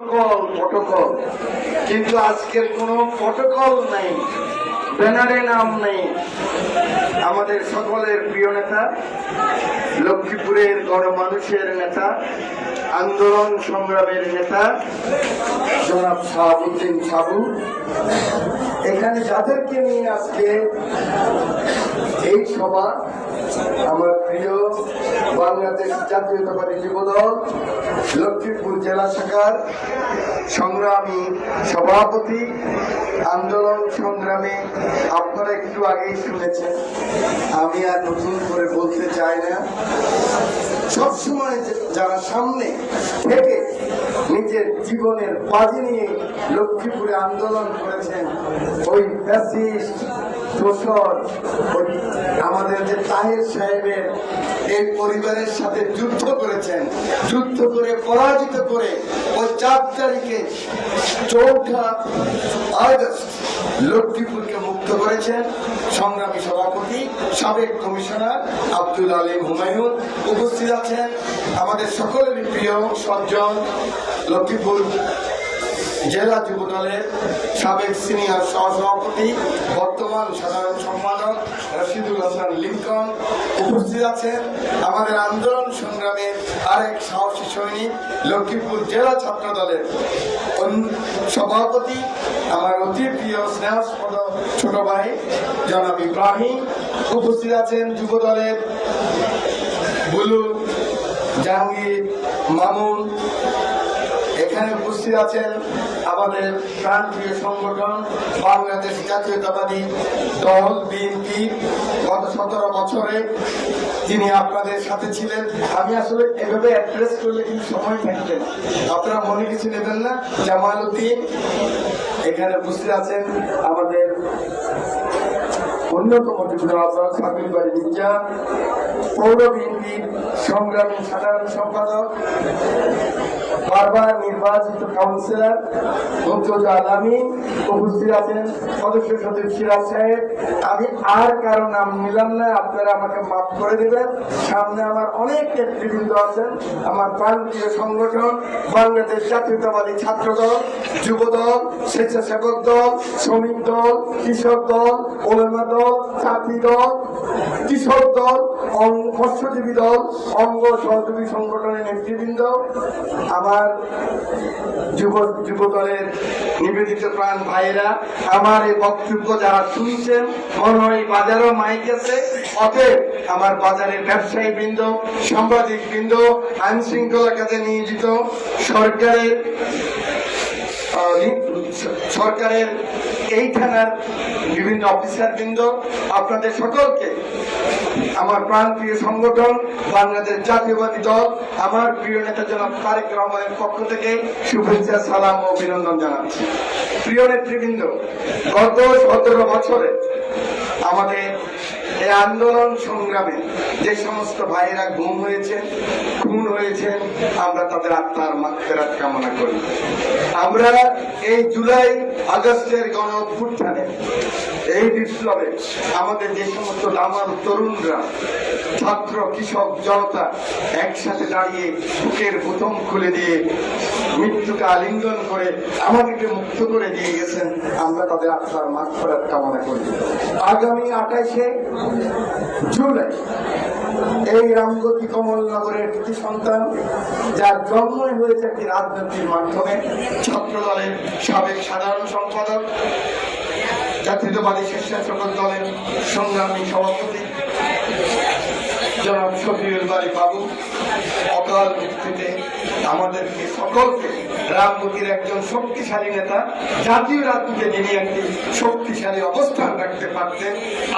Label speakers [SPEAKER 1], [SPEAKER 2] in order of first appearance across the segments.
[SPEAKER 1] Protocol কিন্তু আজকের কোনো প্রটোকল নেই, ব্যানারে নাম নেই। আমাদের সকলের প্রিয় নেতা, লক্ষ্মীপুরের গণমানুষের নেতা, আন্দোলন সংগ্রামের নেতা, জনাব শাহাবুদ্দিন সাবু। এখানে যাদেরকে নিয়ে আজকে এই সভা, আমার প্রিয় জাতীয়তাবাদী যুবদল, লক্ষ্মীপুর জেলা শাখার সংগ্রামী সভাপতি। আন্দোলন সংগ্রামে, আপনারা একটু আগেই শুনেছেন। আমি আর নতুন করে বলতে চাই না। সবসময় যারা সামনে থেকে নিজের জীবনের বাজি নিয়ে লক্ষ্মীপুরে আন্দোলন করেছেন ওই ফ্যাসিস্ট আমাদের যে তাহের সাহেবের এই পরিবারের সাথে যুদ্ধ করেছেন। যুদ্ধ করে, পরাজিত করে ওই চার তারিখে চৌঠা আগস্ট লক্ষ্মীপুরকে মুক্ত করেছেন সংগ্রামী সভাপতি, সাবেক কমিশনার আব্দুল আলিম হুমায়ুন। উপস্থিত আছেন আমাদের সকলের প্রিয় সজ্জন লক্ষ্মীপুর জেলা যুব দলের সাবেক সিনিয়র সহসভাপতি, বর্তমান সাধারণ সম্পাদক রশিদুল হাসান লিঙ্কন। উপস্থিত আছেন আমাদের আন্দোলন সংগ্রামের আরেক সাহসী সৈনিক, লক্ষ্মীপুর জেলা ছাত্র দলের সভাপতি, আমার অতি প্রিয় স্নেহস্পদ ছোট ভাই জনাব ইব্রাহিম উপস্থিত আছেন যুব দলের বুলু জাহাঙ্গীর মামুন এখানে উপস্থিত আছেন আমাদের প্রান্তীয় সংগঠন বাংলাদেশ জাতীয়তাবাদী দল, বিএনপি। গত সতেরো বছরে তিনি আপনাদের সাথে ছিলেন, আমি আসলে এভাবে অ্যাড্রেস করলে কিন্তু সময় থাকবে না। আপনারা মনে কিছু নেবেন না? জামাল উদ্দিন, এখানে উপস্থিত আছেন আমাদের অন্যতম বাড়ি সংগ্রামী সাধারণ সম্পাদক, বারবার নির্বাচিত কাউন্সিলর আলামী উপস্থিত আছেন, সদস্য সচিব সিরাজ সাহেব। আমি আর কারও নাম নিলাম না, আপনারা আমাকে মাফ করে দেবেন। সামনে আমার অনেক নেতৃবৃন্দ আছেন, আমার প্রান্তীয় সংগঠন, বাংলাদেশ জাতীয়তাবাদী ছাত্র দল যুব দল স্বেচ্ছাসেবক দল, শ্রমিক দল, কৃষক দল, ওলেমা দল ছাত্রী দল, কৃষক দল মৎস্যজীবী দল, অঙ্গ সহযোগী সংগঠনের নেতৃবৃন্দ, আমার যুব যুব দলের নিবেদিত প্রাণ ভাইয়েরা, আমার এই বক্তব্য যারা শুনছেন, মনে হয় বাজারও মাইক আছে, অতএব আমার বাজারের ব্যবসায়ী বৃন্দ সাংবাদিক বৃন্দ আইন শৃঙ্খলা কাজে নিয়োজিত, সরকারের সরকারের এই থানার বিভিন্ন অফিসার বৃন্দ, আপনাদের সকলকে আমার প্রাণপ্রিয় সংগঠন, বাংলাদেশ জাতীয়বাদী দল, আমার প্রিয় নেতা জনাব তারেক রহমানের পক্ষ থেকে শুভেচ্ছা, সালাম ও অভিনন্দন জানাচ্ছি। প্রিয় নেতৃবৃন্দ, গত সতেরো বছরে আমাদের এই আন্দোলন সংগ্রামে যে সমস্ত ভাইয়েরা গুম হয়েছেন খুন হয়েছেন আমরা তাদের আত্মার মাত্রাত কামনা করি। আমরা এই জুলাই আগস্টের গণ অভ্যুত্থানে, এই বিপ্লবে আমাদের যে সমস্ত দামাল তরুণরা, ছাত্র, কৃষক, জনতা একসাথে দাঁড়িয়ে বুকের প্রথম খুলে দিয়ে মৃত্যুকে আলিঙ্গন করে আমাদেরকে মুক্ত করে দিয়ে গেছেন, আমরা তাদের আত্মার মাত্রাত কামনা করি। আগামী আঠাইশে জুলাই। এই রামগতি কমলনগরের একটি সন্তান, যার জন্মই হয়েছে একটি রাজনীতির মাধ্যমে ছাত্র দলের সাবেক সাধারণ সম্পাদক, জাতীয়তাবাদী স্বেচ্ছাসেবক দলের সংগ্রামী সভাপতি। জনাব শফিউল বাড়ি বাবু, অকাল মৃত্যুতে আমাদেরকে সকলকে রাজনীতির একজন শক্তিশালী নেতা, জাতীয় রাজনীতিতে যিনি একটি শক্তিশালী অবস্থান রাখতে পারতেন,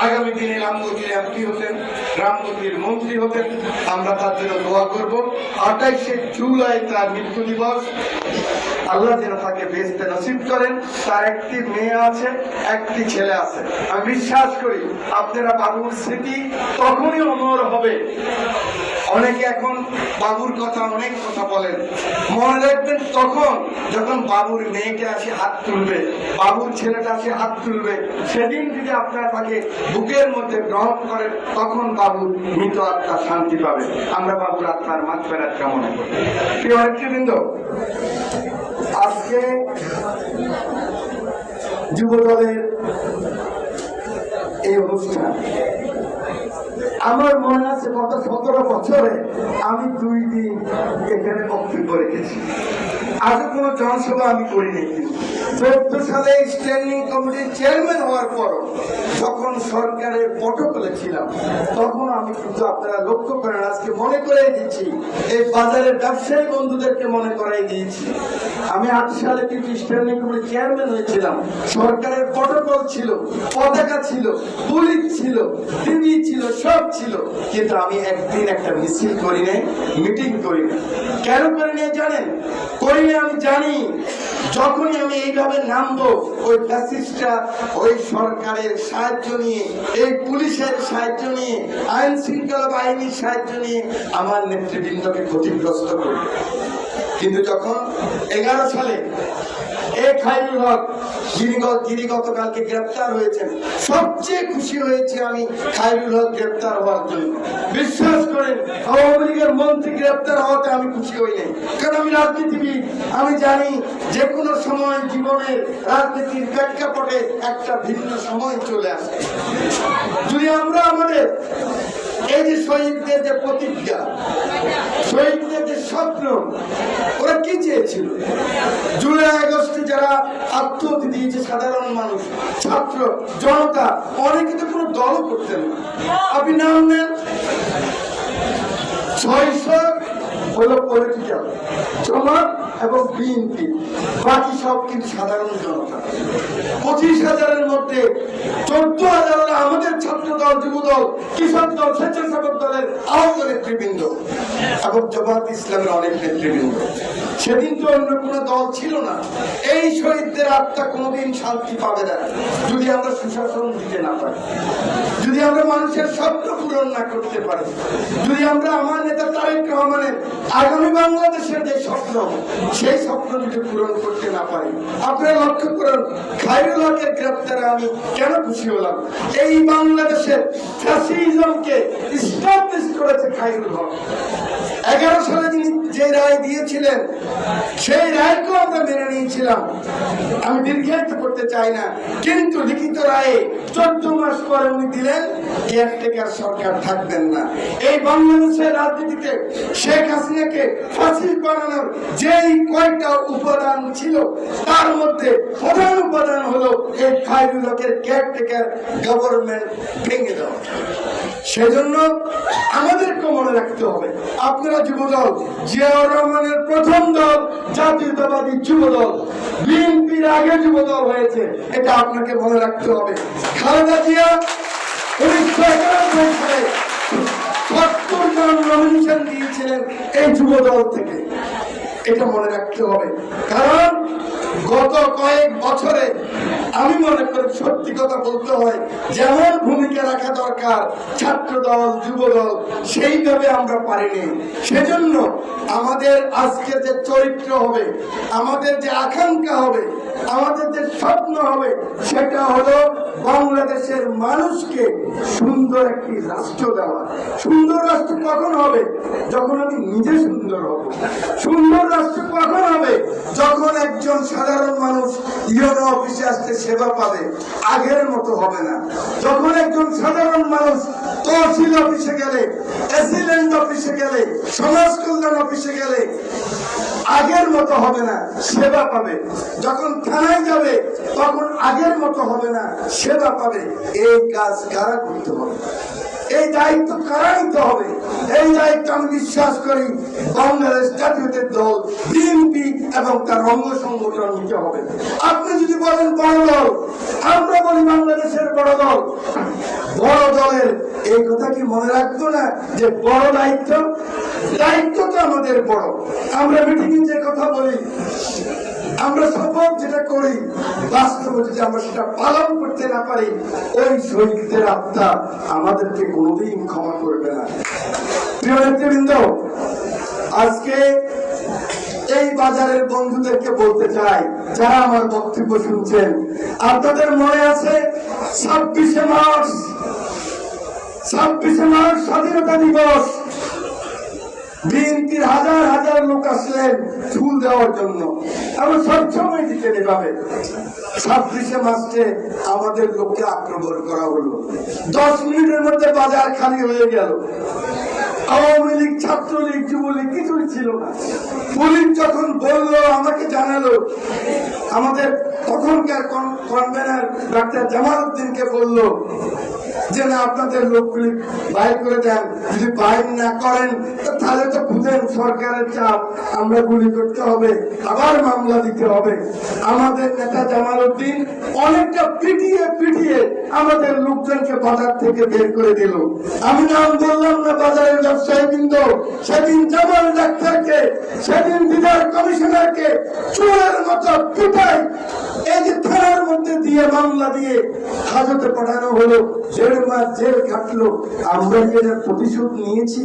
[SPEAKER 1] আগামী দিনে রামগতির এমপি হতেন রামগতির মন্ত্রী হতেন, আমরা তার জন্য দোয়া করব। আঠাইশে জুলাই তার মৃত্যু দিবস। আল্লাহ যেন তাকে বেচতে নসিব করেন। তার একটি মেয়ে আছে, একটি ছেলে আছে। আমি বিশ্বাস করি, আপনারা বাবুর স্মৃতি তখনই অমর হবে অনেকে এখন বাবুর কথা, অনেক কথা বলেন। মনে রাখবেন, তখন যখন বাবুর মেয়েকে আসে, হাত তুলবে, বাবুর ছেলেটা আসে, হাত তুলবে, সেদিন যদি আপনারা তাকে বুকের মধ্যে গ্রহণ করেন তখন বাবুর মৃত আত্মা শান্তি পাবে। আমরা বাবুর আত্মার মাত্রার কামনা করি। প্রিয় নেতৃবৃন্দ আজকে যুব দলের এই অনুষ্ঠান আমার মনে আছে গত সতেরো বছরে আমি দুই দিন এখানে বক্তব্য রেখেছি। আগে কোনো জনসভা আমি করিনি। চোদ্দ সালে স্ট্যান্ডিং কমিটির চেয়ারম্যান হওয়ার পর যখন সরকারের পটকলে ছিলাম, তখন আমি কিন্তু আপনারা লক্ষ্য করেন, আজকে মনে করাই দিচ্ছি, এই বাজারের ব্যবসায়ী বন্ধুদেরকে মনে করাই দিয়েছি। আমি আট সালে কিন্তু স্ট্যান্ডিং কমিটির চেয়ারম্যান হয়েছিলাম। সরকারের প্রটোকল ছিল, পতাকা ছিল, পুলিশ ছিল, টিভি ছিল, সব ছিল। কিন্তু আমি একদিন একটা মিছিল করি নাই মিটিং করি নাই। কেন করি নাই জানেন? করি আমি জানি। যখনই আমি এইভাবে নামবো, ওই ফ্যাসিস্টরা, ওই সরকারের সাহায্য নিয়ে, এই পুলিশের সাহায্য নিয়ে, আইন শৃঙ্খলা বাহিনীর সাহায্য নিয়ে আমার নেতৃবৃন্দকে ক্ষতিগ্রস্ত করবে। কিন্তু যখন এগারো সালে এ খাইরুল হক যিনি যিনি গতকালকে গ্রেপ্তার হয়েছেন, সবচেয়ে খুশি হয়েছে আমি খাইরুল হক গ্রেপ্তার হওয়ার জন্য। বিশ্বাস করেন, আওয়ামী লীগের মন্ত্রী গ্রেপ্তার হওয়াতে আমি খুশি হই নাই। কারণ আমি রাজনীতিবিদ, আমি জানি যে কোনো সময় জীবনের রাজনীতির প্রেক্ষাপটে একটা ভিন্ন সময় চলে আসে। যদি আমরা আমাদের এই যে শহীদদের যে প্রতিজ্ঞা, শহীদদের যে স্বপ্ন, ওরা কি চেয়েছিল? জুলাই আগস্টে যারা আত্মহত্যা দিয়েছে সাধারণ মানুষ, ছাত্র, জনতা, অনেকে তো কোনো দলও করতেন আপনি নাম নেন। ছয়শো হলো পলিটিক্যাল এবং বিএনপি বাকি সব কিন্তু সাধারণ জনতা। পঁচিশ হাজারের মধ্যে চোদ্দ হাজার আমাদের ছাত্র দল কৃষক দল, স্বেচ্ছাসেবক দলের আহত নেতৃবৃন্দ এবং জমাত ইসলামের অনেক নেতৃবৃন্দ। সেদিন তো অন্য কোনো দল ছিল না। এই শহীদদের আত্মা কোনোদিন শান্তি পাবে না। যদি আমরা সুশাসন দিতে না পারি, যদি আমরা মানুষের স্বপ্ন পূরণ না করতে পারি, যদি আমরা আমার নেতা তারেক রহমানের আগামী বাংলাদেশের যে স্বপ্ন, সেই স্বপ্ন যদি পূরণ করতে না পারি, আপনারা লক্ষ্য করুন খাইরুল হকের গ্রেপ্তারে আমি কেন খুশি হলাম? এই বাংলাদেশের ফ্যাসিজমকে স্টাবলিশ করেছে খাইরুল হক। এগারো সালে যিনি যে রায় দিয়েছিলেন, সেই রায়কেও আমরা মেনে নিয়েছিলাম। আমি দীর্ঘায়িত করতে চাই না। কিন্তু লিখিত রায়ে চোদ্দ মাস পরে উনি দিলেন কেয়ারটেকার সরকার থাকবেন না। এই বাংলাদেশের রাজনীতিতে শেখ হাসিনাকে বানানোর যেই উপাদান ছিল, তার মধ্যে প্রধান উপাদান হলো এই কেয়ারটেকার গভর্নমেন্ট ভেঙে দেওয়া। সেজন্য আমাদেরকে মনে রাখতে হবে, আপনারা যুবদল, জিয়াউর রহমানের প্রথম দল জাতীয়তাবাদী বিএনপির আগে যুবদল হয়েছে, এটা আপনাকে মনে রাখতে হবে। খালেদা জিয়া উনিশশো একানব্বই সালে সত্তর জন নমিনেশন দিয়েছিলেন এই যুবদল থেকে। এটা মনে রাখতে হবে। কারণ গত কয়েক বছরে আমি মনে করি সত্যি কথা বলতে হয়, যেমন ভূমিকা রাখা দরকার ছাত্র দল যুব দল সেইভাবে আমরা পারিনি। সেজন্য আমাদের আজকে যে চরিত্র হবে, আমাদের যে আকাঙ্ক্ষা হবে, আমাদের যে স্বপ্ন হবে, সেটা হলো বাংলাদেশের মানুষকে সুন্দর একটি রাষ্ট্র দেওয়া। সুন্দর রাষ্ট্র কখন হবে? যখন আমি নিজে সুন্দর হব। সুন্দর রাষ্ট্র কখন হবে? যখন একজন সাধারণ মানুষ ইউনো অফিসে আসতে সেবা পাবে, আগের মতো হবে না। যখন একজন সাধারণ মানুষ তহসিল অফিসে গেলে এসিল্যান্ড অফিসে গেলে, সমাজ কল্যাণ অফিসে গেলে, আগের মতো হবে না, সেবা পাবে। যখন থানায় যাবে, তখন আগের মতো হবে না, সেবা পাবে। এই কাজ কারা করতে হবে? এই দায়িত্ব কারা নিতে হবে? এই দায়িত্ব আমি বিশ্বাস করি বাংলাদেশ জাতীয়দের দল, বিএনপি এবং তার অঙ্গ সংগঠন নিতে হবে। আপনি যদি বলেন বড় দল, আমরা বলি বাংলাদেশের বড় দল। বড় দলের এই কথা কি মনে রাখতো না যে বড় দায়িত্ব? দায়িত্ব তো আমাদের বড়। আমরা মিটিং যে কথা বলি আমরা শপথ যেটা করি, বাস্তবে যদি আমরা সেটা পালন করতে না পারি, ওই শহীদদের আত্মা আমাদেরকে কোনোদিন ক্ষমা করবে না। প্রিয় নেতৃবৃন্দ, আজকে এই বাজারের বন্ধুদেরকে বলতে চাই, যারা আমার বক্তব্য শুনছেন আপনাদের মনে আছে ছাব্বিশে মার্চ ছাব্বিশে মার্চ স্বাধীনতা দিবস। বিএনপির হাজার হাজার লোক আসলেন ফুল দেওয়ার জন্য। আমরা সবসময় দিতে এভাবে ছাব্বিশে আমাদের লোককে আক্রমণ করা হলো। দশ মিনিটের মধ্যে বাজার খালি হয়ে গেল। আওয়ামী লীগ, ছাত্রলীগ, যুবলীগ কিছুই ছিল না। পুলিশ যখন বলল, আমাকে জানালো, আমাদের তখনকার কনভেনার ডাক্তার জামাল উদ্দিনকে বলল যে আপনাদের লোকগুলি বাইর করে দেন। যদি বাইর না করেন তাহলে তো বুঝেন সরকারের চাপ। আমরা গুলি করতে হবে, আবার মামলা দিতে হবে। আমাদের নেতা জামাল উদ্দিন অনেকটা পিটিয়ে পিটিয়ে আমাদের লোকজনকে বাজার থেকে বের করে দিল। আমি নাম বললাম না বাজারের ব্যবসায়ী বৃন্দ সেদিন জামাল ডাক্তারকে, সেদিন বিধার কমিশনারকে চোরের মতো পিটাই, এই যে থানার মধ্যে দিয়ে মামলা দিয়ে হাজতে পাঠানো হলো দেড় মাস জেল কাটলো আমরা কি প্রতিশোধ নিয়েছি?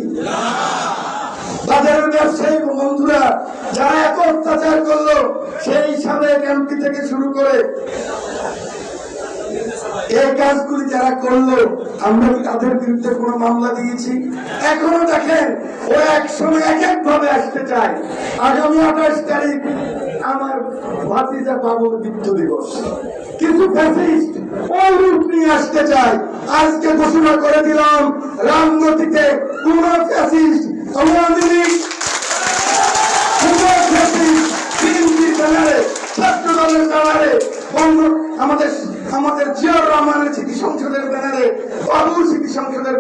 [SPEAKER 1] যারা করল তাদের বিরুদ্ধে কোনো মামলা দিয়েছি? এখনও দেখেন, ওরা এক সময় এক এক ভাবে আসতে চায়। আগামী আঠাশ তারিখ আমার ভাতিজা বাবুর মৃত্যু দিবস। কিছু ওই রূপ নিয়ে আসতে চায় আজকে ঘোষণা করে দিলাম রামগতিতে কোন আমাদের সংসদের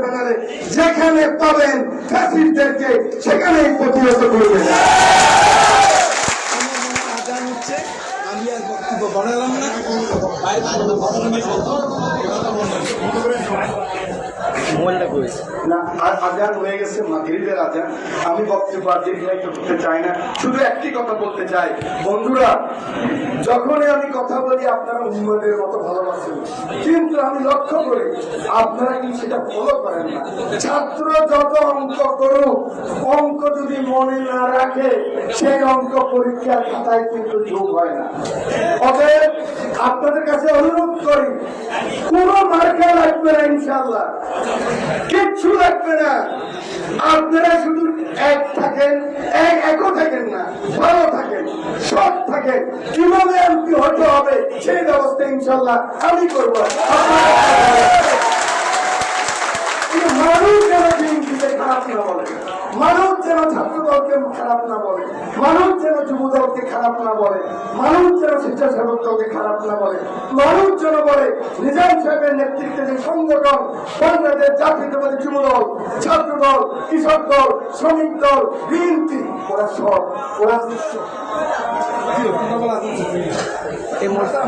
[SPEAKER 1] যেখানে পাবেন ফ্যাসিস্টদেরকে প্রতিহত করবেন
[SPEAKER 2] আজান হচ্ছে আমি আর বক্তব্য বাড়ালাম না।
[SPEAKER 1] আমি করতে চাই না। শুধু একটি কথা বলতে চাই। বন্ধুরা, যখনই আমি কথা বলি, আপনারা মতো ভালোবাসেন। কিন্তু আমি লক্ষ্য করি, আপনারা কি সেটা ফলো করেন না। ছাত্র যত অঙ্ক করুক, অঙ্ক যদি মনে না রাখে, সেই অঙ্ক পরীক্ষার খাতায় কিন্তু যোগ হয় না। অতএব, আপনাদের কাছে অনুরোধ করি, কোন মার্কা লাগবে না ইনশাল্লাহ কিচ্ছু লাগবে না। আপনারা শুধু এক থাকেন, এক একও থাকেন না, ভালো থাকেন, সৎ থাকেন। কীভাবে এমপি হতে হবে, সেই ব্যবস্থা ইনশাল্লাহ আমি করব। মানুষ যেন খারাপ না বলে, মানুষ যেন ছাত্র দলকে খারাপ না বলে, মানুষ যেন যুব দলকে খারাপ না বলে, মানুষ যেন স্বেচ্ছাসেবক দলকে খারাপ না বলে, মানুষ যেন বলে নিজাম সাহেবের নেতৃত্বে যে সংগঠন বাংলাদেশ জাতীয়তাবাদী যুব দল, ছাত্র দল, কৃষক দল, শ্রমিক দল, বিএনপি, ওরা সব, ওরা
[SPEAKER 3] এই মোবাইলটা